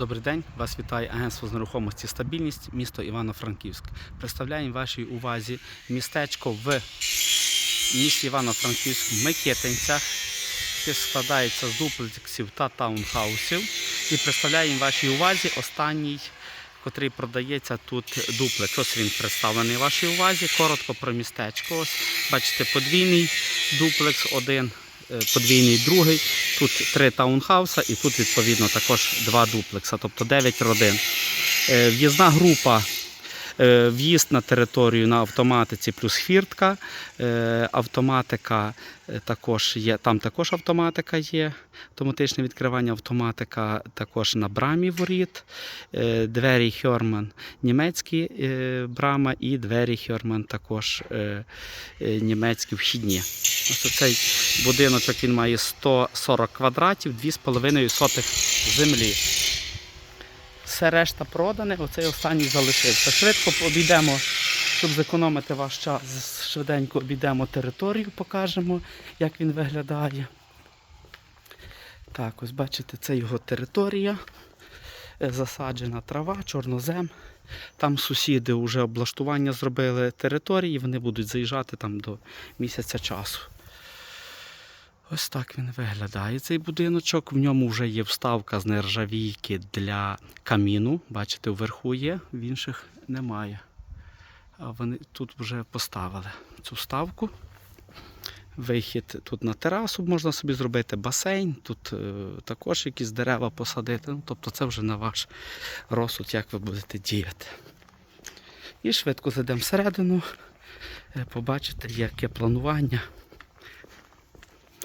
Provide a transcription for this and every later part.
Добрий день, вас вітає агентство з нерухомості стабільність, місто Івано-Франківськ. Представляємо вашій увазі містечко в місті Івано-Франківськ в Микитинцях, яке складається з дуплексів та таунхаусів. І представляємо вашій увазі останній, котрий продається тут дуплекс. Ось він представлений вашій увазі. Коротко про містечко. Ось бачите, подвійний дуплекс, один подвійний другий. Тут три таунхауса і тут відповідно також два дуплекса, тобто 9 родин. Е, В'їзна група. Е, В'їзд на територію на автоматиці плюс хвіртка. Е, Автоматика е, також є. Там також автоматика є. Автоматичне відкривання автоматика також на брамі воріт. Двері Хьорман німецькі брама і двері Хьорман також німецькі вхідні. Ось цей будиночок він має 140 квадратів, 2,5 сотих землі. Все решта продане, оцей останній залишився. Швидко обійдемо, щоб зекономити ваш час. Швиденько обійдемо територію, покажемо, як він виглядає. Так, ось бачите, це його територія. Е, Засаджена трава, чорнозем. Там сусіди вже облаштування зробили території, вони будуть заїжджати там до місяця часу. Ось так він виглядає цей будиночок. В ньому вже є вставка з нержавійки для каміну. Бачите, вверху є, в інших немає. Вони тут вже поставили цю вставку. Вихід тут на терасу можна собі зробити басейн, тут е, також якісь дерева посадити. Ну, тобто це вже на ваш розсуд, як ви будете діяти. І швидко зайдемо всередину, е, побачите, яке планування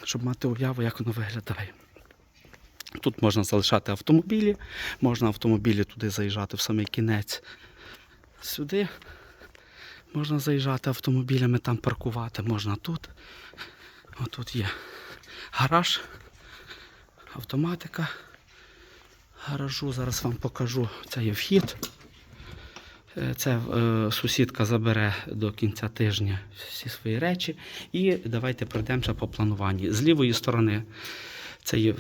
щоб мати уяву, як воно виглядає. Тут можна залишати автомобілі, можна автомобілі туди заїжджати в самий кінець. Сюди можна заїжджати автомобілями, там паркувати, можна тут. Отут є гараж, автоматика. Гаражу зараз вам покажу. Це є вхід. Е, Це е, сусідка забере до кінця тижня всі свої речі. І давайте пройдемося по плануванні. З лівої сторони це є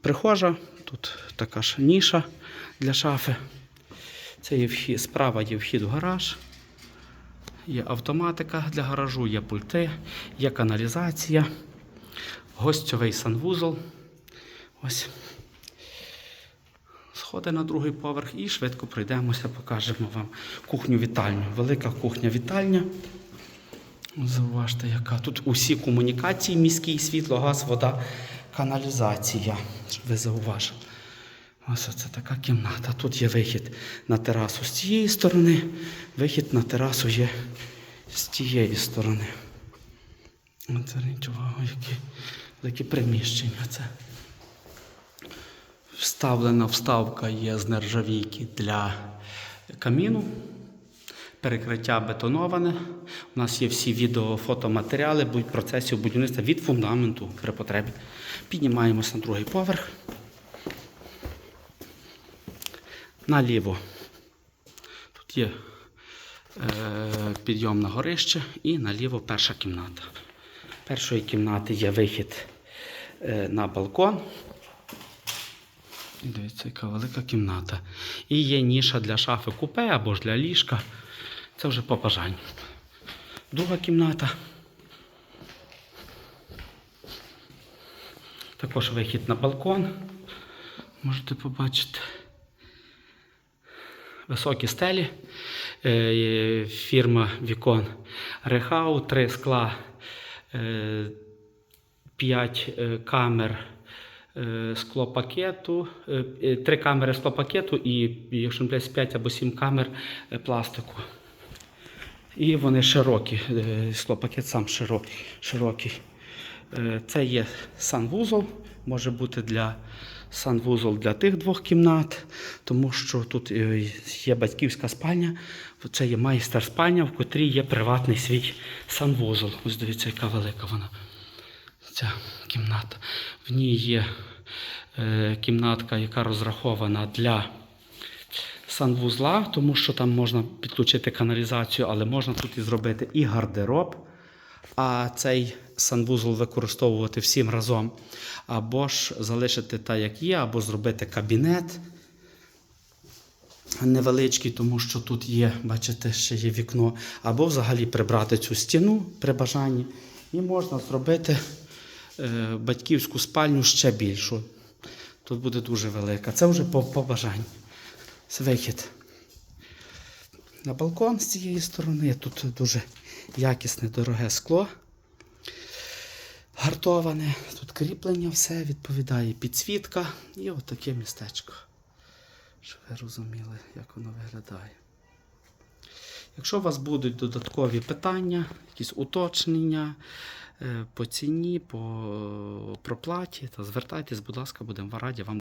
прихожа, тут така ж ніша для шафи. Це є вхід, справа є вхід в гараж. Є автоматика для гаражу, є пульти, є каналізація, гостьовий санвузол. Ось сходи на другий поверх і швидко пройдемося, покажемо вам кухню-вітальню. Велика кухня-вітальня. Зауважте, яка тут усі комунікації, міський, світло, газ, вода, каналізація. Щоб ви зауважили. Ось це така кімната. Тут є вихід на терасу з цієї сторони, вихід на терасу є з тієї сторони. Зверніть увагу, які великі приміщення це. Вставлена вставка є з нержавійки для каміну. Перекриття бетоноване. У нас є всі відео, фотоматеріали будь процесів будівництва від фундаменту при потребі. Піднімаємося на другий поверх. Наліво. Тут є е, підйом на горище і наліво перша кімната. Першої кімнати є вихід е, на балкон. Дивіться, яка велика кімната. І є ніша для шафи купе або ж для ліжка. Це вже по бажанню. Друга кімната. Також вихід на балкон. Можете побачити. Високі стелі. Е, Фірма Вікон Рехау, три скла, е, п'ять е, камер склопакету, е, е, три камери склопакету і, якщо не помиляюсь, 5 або 7 камер е, пластику. І вони широкі, е, склопакет сам широ- широкий. Е, Це є санвузол, може бути для санвузол для тих двох кімнат, тому що тут е, є батьківська спальня, це є майстер спальня, в котрій є приватний свій санвузол. Ось дивіться, яка велика вона. Ця кімната. В ній є е, кімнатка, яка розрахована для санвузла, тому що там можна підключити каналізацію, але можна тут і зробити і гардероб, а цей санвузол використовувати всім разом. Або ж залишити так, як є, або зробити кабінет. невеличкий, тому що тут є, бачите, ще є вікно, або взагалі прибрати цю стіну при бажанні. І можна зробити батьківську спальню ще більшу. Тут буде дуже велика. Це вже по, по бажанню. Це вихід. На балкон з цієї сторони. Тут дуже якісне, дороге скло. Гартоване. Тут кріплення все відповідає. Підсвітка і отаке містечко. Щоб ви розуміли, як воно виглядає. Якщо у вас будуть додаткові питання, якісь уточнення е, по ціні, по проплаті, то звертайтесь, будь ласка, будемо раді вам.